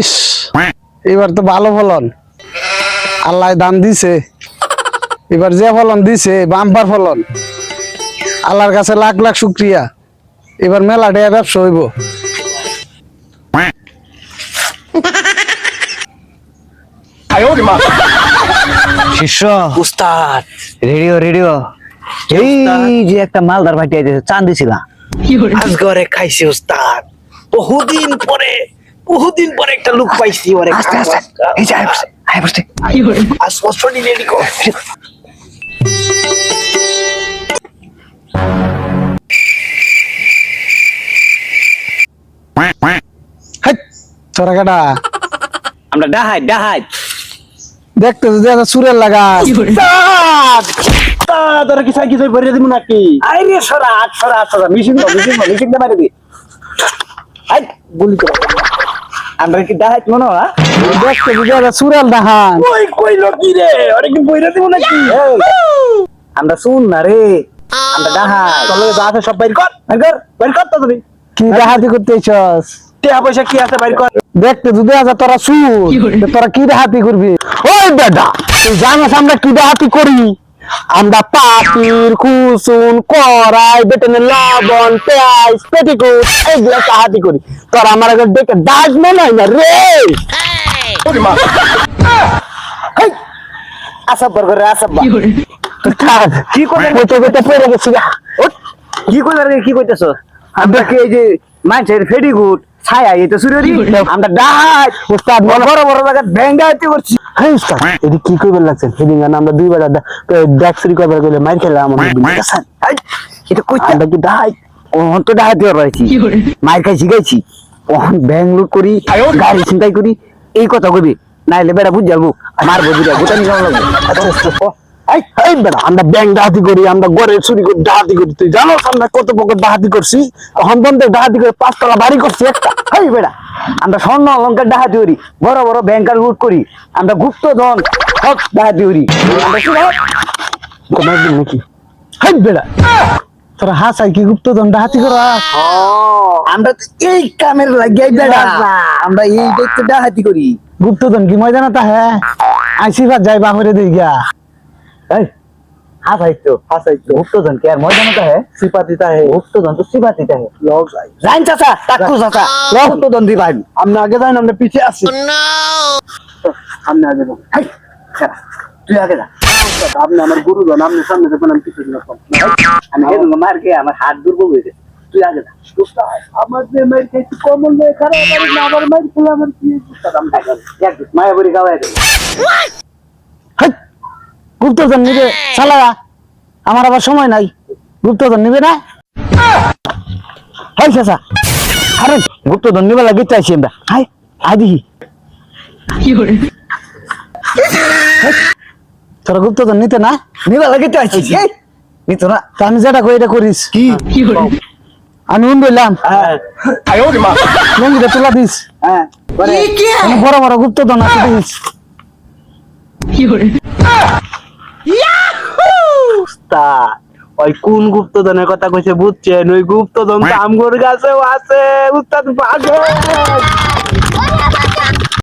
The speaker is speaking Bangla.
ইস এবার তো ভালো ফলন। আল্লাহ দান দিছে। এবার যে ফলন দিছে বাম্পার ফলন। আল্লাহর কাছে লাখ লাখ শুক্রিয়া। এবার মেলা ডেয়া ব্যবসা হইব। শিষ্য উস্তাদ। Radio radio. এই যে একটা মালদার ভাটি আইতেছে চান দিছিলা আজগরে খাইছি উস্তাদ। বহুদিন পরে বহুদিন পরে একটা লুক পাইছি ওরে আস্তে আস্তে এই যে আয় বসে আয় বসে আজ অস্ট্রেলি রেডি কর হাই তোরা কাটা। আমরা ডাহাই ডাহাই। দেখতে সুরের লাগা। কি সই দিব নাকি? আরে সরা আট সরা আট সরা মিশিং দাও মিশিং মিশিং দে মারি দি। আই গুলি কর আমরা কি মনে হয়? দেখতে যদি একটা সুরের কই কই লোকি রে? ওরে কি বইরা দিব নাকি? আমরা শুন না রে। আমরা ডাহাই চলো যা আছে সব বাইর কর। বাইর কর বাইর কর তো তুমি। কি করতেছস? টাকা পয়সা কি আছে বাইর কর। দেখতে যদি আছে তোরা তো তোরা কি দেখাতি করবি? ওই দাদা তুই জানাস আমরা কি দেখাতি করি? আমরা পাতির কুসুন কড়াই বেটনে লবণ পেঁয়াজ পেটিকুট এগুলো সাহায্য করি। তোরা আমার আগে দেখে দাস মনে হয় না রে? আসাব্বার করে আসাব্বা। কি করে? বেটে বেটে পড়ে গেছি। কি কইলা রে কি কইতেছ? আমরা কি এই যে মানুষের ফেডিগুট ছায়া এটা আমরা ডাহাই উস্তাদ বড় বড় বড় জায়গা হইতে করছি। হ্যাঁ উস্তাদ এটি কি সেদিন আমরা দুই বেলা গেলে মাইর খেলে আমাদের আই, এটা কইতে আমরা কি ওহন তো ডাহাই মার খাইছি গাইছি ওহন ব্যাং করি গাড়ি ছিনতাই করি। এই কথা কইবি নাইলে বেড়া বুঝ যাব মারবো বুঝা গোটা নিয়ে লাগবো ও, এই এই বেটা আমরা ব্যাংক ডাহাতি করি আমরা গড়ে চুরি করি ডাহাতি করি। তুই জানো আমরা কত পকেট ডাহাতি করছি? এখন বন্ধ ডাহাতি করে পাঁচতলা বাড়ি করছি একটা। এই বেড়া আমরা স্বর্ণ অলঙ্কার ডাহাতি করি বড় বড় ব্যাংকার লুট করি আমরা গুপ্ত ধন সব ডাহাতি করি। আমরা কি দিন নাকি হাই বেটা তোরা হাসাই কি গুপ্ত ডাহাতি করা? আমরা তো এই কামের আমরা এই দেখতে ডাহাতি করি। গুপ্তজন কি ময়দানা তা হ্যাঁ আইসিফাত যাই বাহরে দিই গিয়া এই হাসাইতো। হাসাইতো। গুপ্তধন কে আর ময়দানটা হে সিপাতিতা হে গুপ্তধন তো সিপাতিতা হে লগ লাইন চাচা টাকু চাচা লগ গুপ্তধন দি ভাই আমরা আগে যাই না আমরা পিছে আছি সামনে আগে যাও। হাই খারা, তুই আগে যা। আপনি আমার গুরুজন আপনি সামনে দেখুন আমি পিছে আমি এরকম মার খেয়ে আমার হাত দুর্বল হয়ে তুই আগে যা। আমার যে মেয়ের খাইছি কমল মেয়ে খারাপ আমার মেয়ের খেলে আমার কি মায়াবরি গাওয়াই দেবো গুপ্তধন নিবে চালা আমার আবার সময় নাই। গুপ্তধন নিবে না? হাই চাচা। আরে গুপ্তধন নিবে লাগে চাইছি আমরা। হাই আই দেখি। হেই, তোরা গুপ্তধন নিতে না? নিবা লাগে তো আছিস নিত না। আমি যেটা কই এটা করিস। কি? আমি উন বললাম। হ্যাঁ। লঙ্গিটা তুলা দিস। হ্যাঁ বড় বড় গুপ্তধন আছে দিস ওই কোন গুপ্তধনের কথা কইছে বুঝছেন? ওই গুপ্তধন তো আমগোর গাছেও আছে। উস্তাদ পাগল